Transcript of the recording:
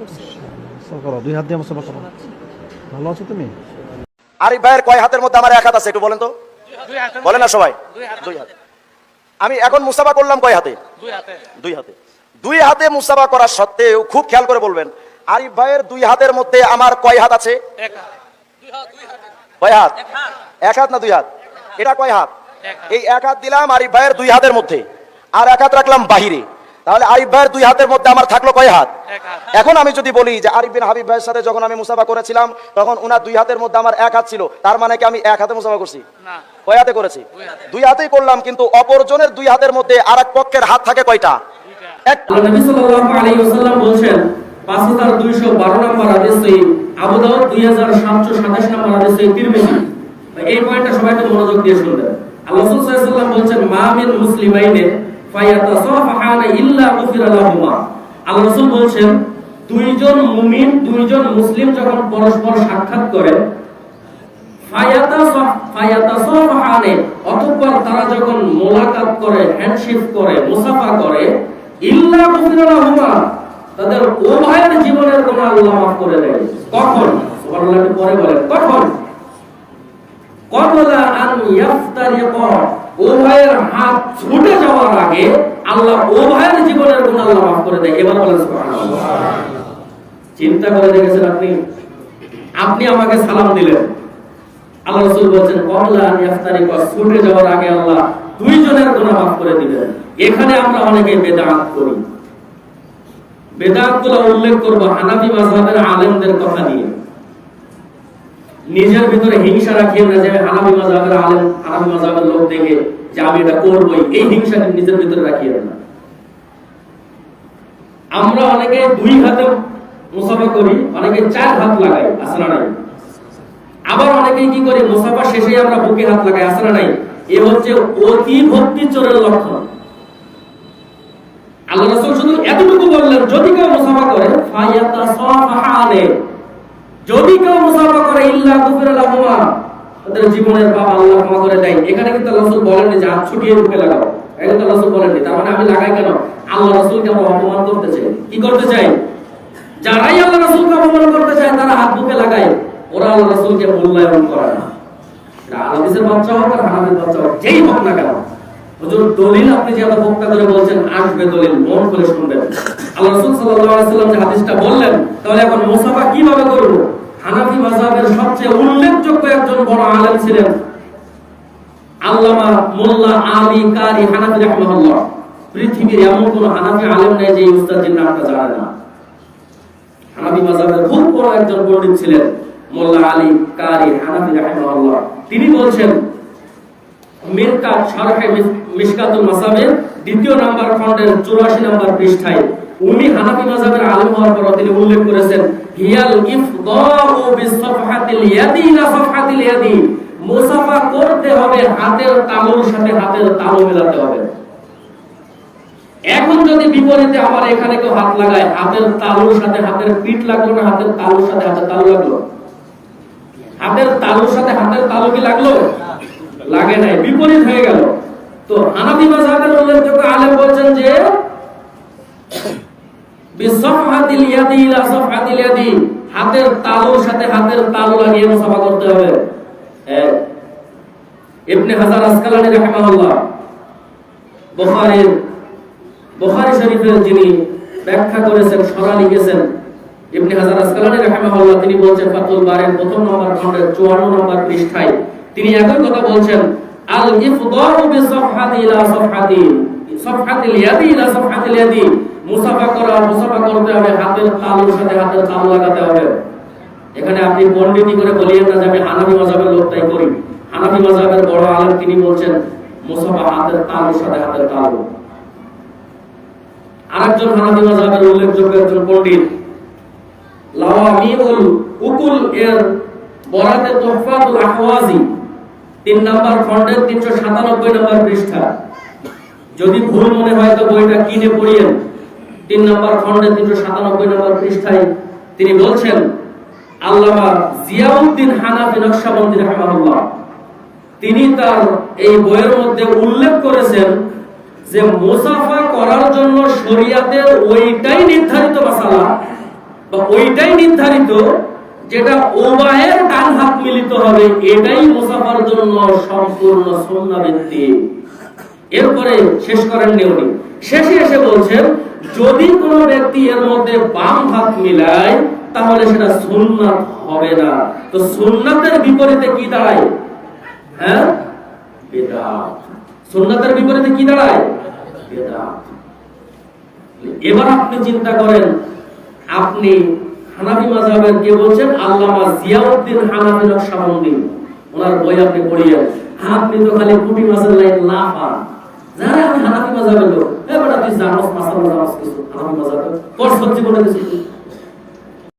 মুসাফা করো দুই হাত দিয়ে মুসাফা করো ভালো আছো তুমি? আরিফ ভাইয়ের কয় হাতের মধ্যে আমার এক হাত আছে একটু বলেন তো? বলেন না সবাই। দুই হাত। আমি এখন মুসাফা করলাম কয় হাতে? দুই হাতে। দুই হাতে। মুসাফা করার সত্ত্বেও খুব খেয়াল করে বলবেন আরিফ ভাইয়ের দুই হাতের মধ্যে আমার কয় হাত আছে? কয় হাত? এক হাত। না দুই হাত? এটা কয় হাত। এই এক হাত দিলাম আরিফ ভাইয়ের দুই হাতের মধ্যে। আর এক হাত রাখলাম বাহিরে। তাহলে আরিফ ভাইয়ের দুই হাতের মধ্যে আমার থাকল কয় হাত? এখন আমি যদি বলি যে আরিফ বিন হাবিব ভাইয়ের সাথে যখন আমি মুসাফা করেছিলাম তখন উনার দুই হাতের মধ্যে আমার এক হাত ছিল। তার মানে কি আমি এক হাতে মুসাফা করছি? কয় হাতে করেছি? দুই হাতেই করলাম কিন্তু অপরজনের দুই হাতের মধ্যে আর এক পক্ষের হাত থাকে কয়টা? এক নবী সাল্লাল্লাহু আলাইহি ওয়াসাল্লাম বলছেন 5212 নম্বর হাদিস আবু দাউদ 2727 নম্বর হাদিস তিরমিজি। এই পয়েন্টটা সবাই একটু মনোযোগ দিয়ে শুনবেন। আল্লাহ রাসূল সাল্লাল্লাহু আলাইহি ওয়াসাল্লাম বলছেন মা মিন মুসলিমাইনে ফায়াতাসাফাহানা ইল্লা গুফিরা লাহুমা। আল্লাহ বলছেন, দুইজন মুমিন, দুইজন মুসলিম যখন পরস্পর সাক্ষাৎ করে ফায়াতাসাফাহানে অতঃপর তারা যখন মোলাকাত করে, হ্যান্ডশেক করে, মুসাফা করে, ইল্লা তাদের উভয়ের জীবনের গুনাহ আল্লাহ মাফ করে দেয় কখন? পরে বলেন, কখন? কবলা আন ইয়াফতারিকা। হাত ছুটে যাওয়ার আগে আল্লাহ জীবনের গুনাহ আল্লাহ মাফ করে দেয়। এবার বলেন চিন্তা করে দেখেছেন আপনি? আপনি আমাকে সালাম দিলেন। আল্লাহ রাসূল আন ইয়াফতারিকা ছুটে যাওয়ার আগে আল্লাহ দুইজনের গুনাহ মাফ করে দিবেন। এখানে আমরা অনেকে বেদাত করি। বেদাতগুলো উল্লেখ করব হানাফি মাযহাবের আলেমদের কথা নিয়ে। নিজের ভিতরে হিংসা রাখিয়ে না যে আমি হানাফি মাযহাবের আলেম হানাফি মাযহাবের লোক দেখে যে আমি এটা করবই, এই হিংসাকে নিজের ভিতরে রাখিয়ে না। আমরা অনেকে দুই হাতে মুসাফা করি, অনেকে চার হাত লাগাই আসলে নাই? আবার অনেকেই কি করে, মুসাফা শেষে আমরা বুকে হাত লাগাই আসলে নাই? এ হচ্ছে অতি ভক্তি চোরের লক্ষণ। আল্লাহ রাসূল শুধু এতটুকু বললেন, যদি কেউ মুসাফা করে ফায়াতাসাফাহা আলাইহি। যদি কেউ মুসাফা করে ইল্লা গুফিরা লাহুমা তাদের জীবনের পাপ আল্লাহ ক্ষমা করে দেয়, এখানে কিন্তু রাসূল বলেননি যে হাত ছুটিয়ে বুকে লাগাও। কিন্তু আল্লাহ রাসূল বলেননি। তার মানে আমি লাগাই কেন? আল্লাহ রাসূলকে আমরা অপমান করতে চাই। কি করতে চাই? যারাই আল্লাহ রাসূলকে অপমান করতে চায়, তারা হাত বুকে লাগায়। ওরা আল্লাহ রাসূলকে মূল্যায়ন করে না। আলাদিসের বাচ্চা হোক আর হানাফির বাচ্চা হোক, যেই হোক না কেন। হুজুর, দলিল আপনি যে আমরা বক্তা করে বলছেন, আসবে দলিল, মন করে শুনবেন। আল্লাহ রাসূল সাল্লাল্লাহু আলাইহি সাল্লাম যে হাদিসটা বললেন, তাহলে এখন মুসাফা কীভাবে করব? হানাফি মাযহাবের সবচেয়ে উল্লেখযোগ্য একজন বড় আলেম ছিলেন আল্লামা মোল্লা আলী কারি হানাফি রাহমাহুল্লাহ। পৃথিবীর এমন কোন হানাফি আলেম নেই যে উস্তাদের নামটা জানে না। হানাফি মাযহাবের খুব বড় একজন পণ্ডিত ছিলেন মোল্লা আলী কারি হানাফি রাহমাহুল্লাহ। তিনি বলছেন, মিরকাত শারহে মিশকাতুল মাসাবের দ্বিতীয় নাম্বার খণ্ডের 84 নাম্বার পৃষ্ঠায় উনি হানাফি মাযহাবের আলেম হওয়ার পর তিনি উল্লেখ করেছেন, হিয়াল ইফদাউ বিসফহাতিল ইয়াদি ইলা সফহাতিল ইয়াদি? মুসাফা করতে হবে হাতের তালুর সাথে হাতের তালু মেলাতে হবে। এখন যদি বিপরীতে আমার এখানে কেউ হাত লাগায়, হাতের তালুর সাথে হাতের পিঠ লাগল না, হাতের তালুর সাথে হাতের তালু লাগল? হাতের তালুর সাথে হাতের তালু কি লাগল? লাগে নাই, বিপরীত হয়ে গেল। তো হানাফি মাযহাবের উল্লেখযোগ্য আলেম বলছেন যে হাতের তালুর সাথে হাতের তালু লাগিয়ে মুসাফা করতে হবে। ইবনে হাজার আসকালানি রাহিমাহুল্লাহ, বুখারীর, বুখারী শরীফের যিনি ব্যাখ্যা করেছেন, সরা লিখেছেন, ইবনে হাজার আসকালানি রাহিমাহুল্লাহ, তিনি বলছেন, ফাতুল বারের প্রথম নম্বর খণ্ডের 54 নম্বর পৃষ্ঠায় তিনি একই কথা বলছেন আল ইফদাউ বিসফহাতি ইলা সফহাতি, সফহাতিল ইয়াদি ইলা সফহাতিল ইয়াদি। মুসাফা করা, মুসাফা করতে হবে, হাতের তালুর সাথে হাতের তালু লাগাতে হবে। এখানে আপনি পণ্ডিতি করে বলিয়েন না যে আমি হানাফি মাযহাবের লোকটাই করি। হানাফি মাযহাবের বড় আলেম তিনি বলছেন, মুসাফা হাতের তালুর সাথে হাতের তালু আরেকজন হানাফি মাযহাবের উল্লেখযোগ্য একজন পণ্ডিত। লাওয়ামিউল উকুল এর বরাতে তোহফাতুল আহওয়াজি, তিন নাম্বার খণ্ডের তিনশো সাতানব্বই নম্বর পৃষ্ঠা। যদি ভুল মনে হয় তো বইটা কিনে পড়িয়েন। তিন নম্বর খণ্ডের তিনশো সাতানব্বই নম্বর পৃষ্ঠায় তিনি বলছেন, আল্লামা জিয়াউদ্দিন হানাফি নকশাবন্দি রাহমাহুল্লাহ, তিনি তার এই বইয়ের মধ্যে উল্লেখ করেছেন যে মুসাফা করার জন্য শরিয়াতের ওইটাই নির্ধারিত বা ওইটাই নির্ধারিত যেটা উভয়ের ডান হাত মিলিত হবে, এটাই মুসাফার জন্য সম্পূর্ণ সুন্নাভিত্তি এরপরে শেষ করেন উনি। শেষে এসে বলছেন যদি কোনো ব্যক্তি এর মধ্যে বাম হাত মিলায়, তাহলে সেটা সুন্নাত হবে না। তো সুন্নাতের বিপরীতে কি দাঁড়ায়? হ্যাঁ? বেদাত। সুন্নাতের বিপরীতে কি দাঁড়ায়? বেদাত। এবার আপনি চিন্তা করেন, আপনি হানাফি মাযহাবের কে বলছেন? আল্লামা জিয়াউদ্দিন হানাফি নকশবন্দি ওনার বই আপনি পড়িয়েন। আপনি তো খালি কুটি মাছের লাইন লাফা জানেন আমি হানাফি মাযহাবের লোক এবার তুই জানোস মাসাল জানোস কিছু। হানাফি মাযহাবের পর সত্যি বলে দিছি